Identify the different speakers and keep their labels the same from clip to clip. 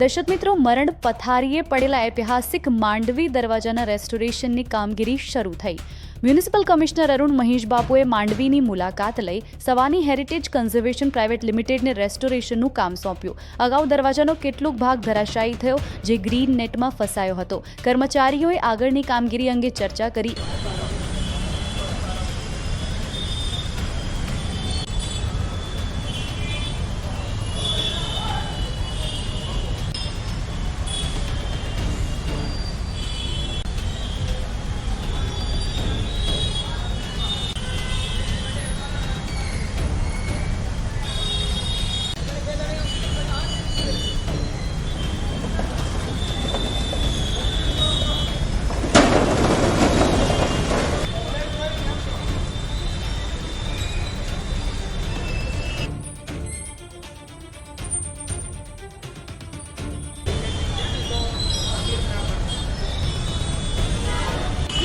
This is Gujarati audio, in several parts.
Speaker 1: દર્શક મિત્રો, મરણ પથારીએ પડેલા ઐતિહાસિક માંડવી દરવાજાના રેસ્ટોરેશનની કામગીરી શરૂ થઈ. મ્યુનિસિપલ કમિશનર અરુણ મહેશ બાપુએ માંડવીની મુલાકાત લઈ સવાની હેરિટેજ કન્ઝર્વેશન પ્રાઇવેટ લિમિટેડને રેસ્ટોરેશનનું કામ સોંપ્યું. અગાઉ દરવાજાનો કેટલોક ભાગ ધરાશાયી થયો, જે ગ્રીન નેટમાં ફસાયો હતો. કર્મચારીઓએ આગળની કામગીરી અંગે ચર્ચા કરી.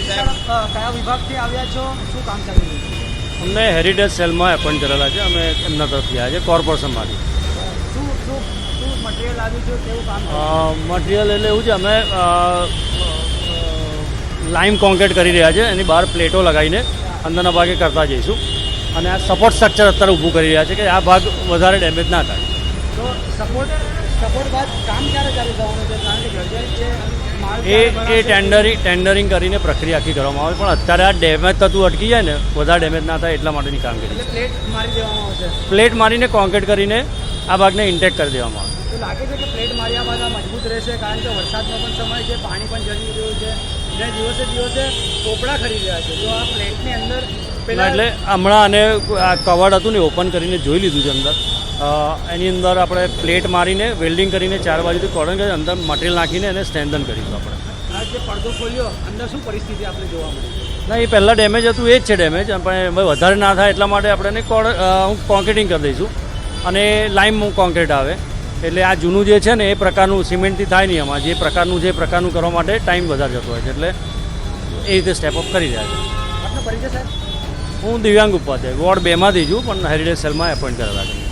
Speaker 2: કયા વિભાગથી આવ્યા છો? શું કામ ચાલી રહ્યું
Speaker 3: અમને હેરિટેજ સેલમાં એપોઇન્ટ કરેલા છે. અમે એમના તરફથી આવ્યા છે કોર્પોરેશનમાંથી
Speaker 2: મટીરિયલ
Speaker 3: એટલે એવું છે અમે લાઇમ કોન્ક્રીટ કરી રહ્યા છે. એની બહાર પ્લેટો લગાવીને અંદરના ભાગે કરતા જઈશું. અને આ સપોર્ટ સ્ટ્રક્ચર અત્યારે ઊભું કરી રહ્યા છે કે આ ભાગ વધારે ડેમેજ ના થાય.
Speaker 2: તો સપોર્ટ સપોર્ટ બાદ કામ ક્યારે ચાલુ થવાનું છે? કારણ કે છે
Speaker 3: એ એ ટેન્ડરિંગ ટેન્ડરિંગ કરીને પ્રક્રિયા આખી કરવામાં આવે. પણ અત્યારે આ ડેમેજ થતું અટકી જાય ને વધારે ડેમેજ ના થાય એટલા માટેની કામગીરી
Speaker 2: પ્લેટ મારી દેવામાં આવશે.
Speaker 3: પ્લેટ મારીને કોન્ક્રીટ કરીને આ ભાગને ઇન્ટેક કરી દેવામાં આવે.
Speaker 2: તો લાગે છે કે પ્લેટ માર્યા બાદ આ મજબૂત રહેશે કારણ કે વરસાદનો પણ સમય છે પાણી પણ જમી રહ્યું છે. ને દિવસે દિવસે પોપડા ખરી રહ્યા છે. તો આ પ્લેટની અંદર
Speaker 3: ના, એટલે હમણાં આને આ કવર્ડ હતું ને ઓપન કરીને જોઈ લીધું છે અંદર. એની અંદર આપણે પ્લેટ મારીને વેલ્ડિંગ કરીને ચાર બાજુથી કોર્ડન કરીને અંદર મટીરિયલ નાખીને એને સ્ટેન્ડન કરીશું આપણે.
Speaker 2: જે પડદો ખોલ્યો અંદર શું પરિસ્થિતિ આપણે જોવા મળી?
Speaker 3: ના એ પહેલાં ડેમેજ હતું એ જ છે ડેમેજ પણ વધારે ના થાય એટલા માટે આપણે એને કોડ હું કોન્ક્રીટિંગ કરી દઈશું. અને લાઇમ કોન્ક્રીટ આવે. એટલે આ જૂનું જે છે ને એ પ્રકારનું સિમેન્ટથી થાય નહીં આમાં. જે પ્રકારનું જે પ્રકારનું કરવા માટે ટાઈમ વધારે જતો હોય છે. એટલે એ રીતે સ્ટેપ અપ કરી રહ્યા છે.
Speaker 2: આપનો પરિચય સાહેબ?
Speaker 3: હું દિવ્યાંગ ઉપાધ્યાય. વોર્ડ બેમાંથી છું પણ હેરિટેજ સેલમાં એપોઇન્ટ કરેલા છે.